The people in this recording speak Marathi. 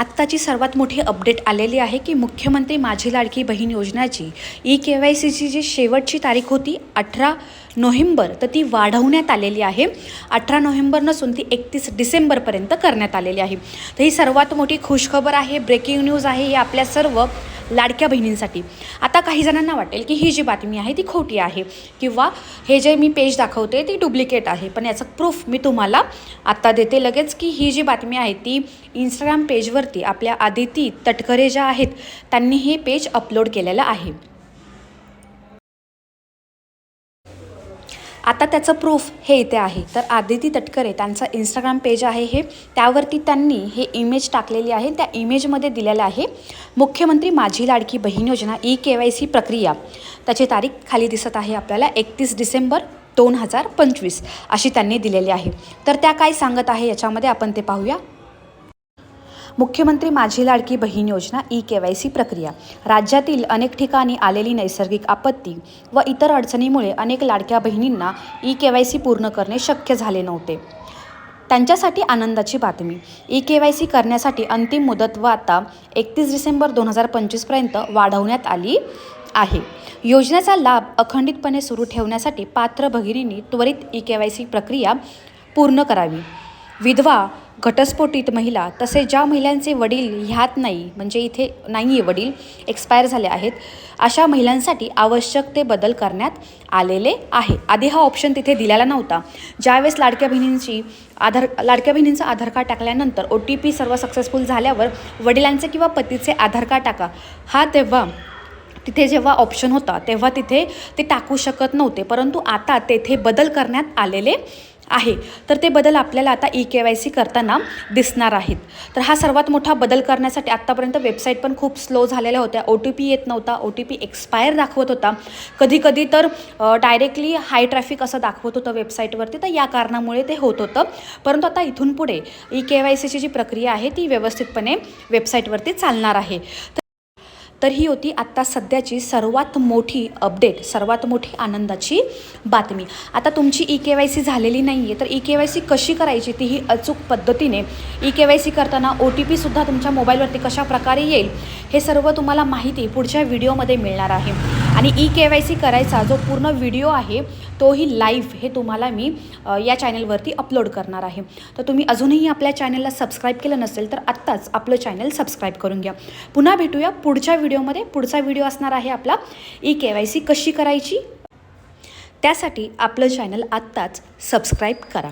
आत्ताची सर्वात मोठी अपडेट आलेली आहे की मुख्यमंत्री माझी लाडकी बहीण योजनाची ई के वाय सीची जी शेवटची तारीख होती अठरा नोव्हेंबर तर ती वाढवण्यात आलेली आहे. अठरा नोव्हेंबर नसून ती एकतीस डिसेंबरपर्यंत करण्यात आलेली आहे. तर ही सर्वात मोठी खुशखबर आहे ब्रेकिंग न्यूज आहे ही आपल्या सर्व लाडक्या बहिणींसाठी. आता काही जणांना वाटेल की ही जी बातमी आहे ती खोटी आहे. किंवा हे जे मी पेज दाखवते ती डुप्लिकेट आहे. पण याचं प्रूफ मी तुम्हाला आत्ता देते लगेच की ही जी बातमी आहे ती इंस्टाग्राम पेजवरती आपल्या आदिती तटकरे ज्या आहेत त्यांनी हे पेज अपलोड केलेलं आहे. आता त्याचं प्रूफ हे इथे आहे. तर आदिती तटकरे त्यांचं इंस्टाग्राम पेज आहे हे. त्यावरती त्यांनी हे इमेज टाकलेली आहे. त्या इमेजमध्ये दिलेलं आहे मुख्यमंत्री माझी लाडकी बहीण योजना ई के वाय सी प्रक्रिया. त्याची तारीख खाली दिसत आहे आपल्याला एकतीस डिसेंबर दोन हजार पंचवीस अशी त्यांनी दिलेली आहे. तर त्या काय सांगत आहे याच्यामध्ये आपण ते पाहूया. मुख्यमंत्री माझी लाडकी बहीण योजना ई के वाय सी प्रक्रिया. राज्यातील अनेक ठिकाणी आलेली नैसर्गिक आपत्ती व इतर अडचणीमुळे अनेक लाडक्या बहिणींना ई के वाय सी पूर्ण करणे शक्य झाले नव्हते. त्यांच्यासाठी आनंदाची बातमी. ई के वाय सी करण्यासाठी अंतिम मुदत व आता एकतीस डिसेंबर दोन हजार पंचवीसपर्यंत वाढवण्यात आली आहे. योजनेचा लाभ अखंडितपणे सुरू ठेवण्यासाठी पात्र भगिनींनी त्वरित ई के वाय सी प्रक्रिया पूर्ण करावी. विधवा घटस्फोटित महिला तसेच ज्या महिलांचे वडील ह्यात नाही म्हणजे इथे नाही आहे वडील एक्सपायर झाले आहेत अशा महिलांसाठी आवश्यक ते बदल करण्यात आलेले आहे. आधी हा ऑप्शन तिथे दिलेला नव्हता. ज्यावेळेस लाडक्या बहिणींची आधार लाडक्या बहिणींचं आधार कार्ड टाकल्यानंतर ओ टी पी सर्व सक्सेसफुल झाल्यावर वडिलांचे किंवा पतीचे आधार कार्ड टाका. हा तेव्हा तिथे जेव्हा ऑप्शन होता तेव्हा तिथे ते टाकू शकत नव्हते परंतु आता तेथे बदल करण्यात आलेले आहे. तर ते बदल आपल्याला आता ई के वाय सी करताना दिसणार आहेत. तर हा सर्वात मोठा बदल करण्यासाठी आत्तापर्यंत वेबसाईट पण खूप स्लो झालेल्या होत्या. ओ टी पी येत नव्हता. ओ टी पी एक्सपायर दाखवत होता. कधी कधी तर डायरेक्टली हाय ट्रॅफिक असं दाखवत होतं वेबसाईटवरती तर या कारणामुळे ते होत होतं. परंतु आता इथून पुढे ई के वाय सीची जी प्रक्रिया आहे ती व्यवस्थितपणे वेबसाईटवरती चालणार आहे. तर ही होती आत्ता सध्याची सर्वात मोठी अपडेट सर्वात मोठी आनंदाची बातमी. आता तुमची ई के वाय सी झालेली नाही आहे तर ई के वाय सी कशी करायची ती ही अचूक पद्धतीने ई के वाय सी करताना ओ टी पीसुद्धा तुमच्या मोबाईलवरती कशा प्रकारे येईल हे सर्व तुम्हाला माहिती पुढच्या व्हिडिओमध्ये मिळणार आहे. आणि ई के वाय सी करायचा जो पूर्ण व्हिडिओ आहे तोही लाईव्ह हे तुम्हाला मी या चॅनलवरती अपलोड करणार आहे. तर तुम्ही अजूनही आपल्या चॅनलला सबस्क्राईब केलं नसेल तर आत्ताच आपलं चॅनल सबस्क्राईब करून घ्या. पुन्हा भेटूया पुढच्या व्हिडिओमध्ये. पुढचा व्हिडिओ असणार आहे आपला ई के वाय सी कशी करायची? त्यासाठी आपलं चॅनल आत्ताच सबस्क्राईब करा.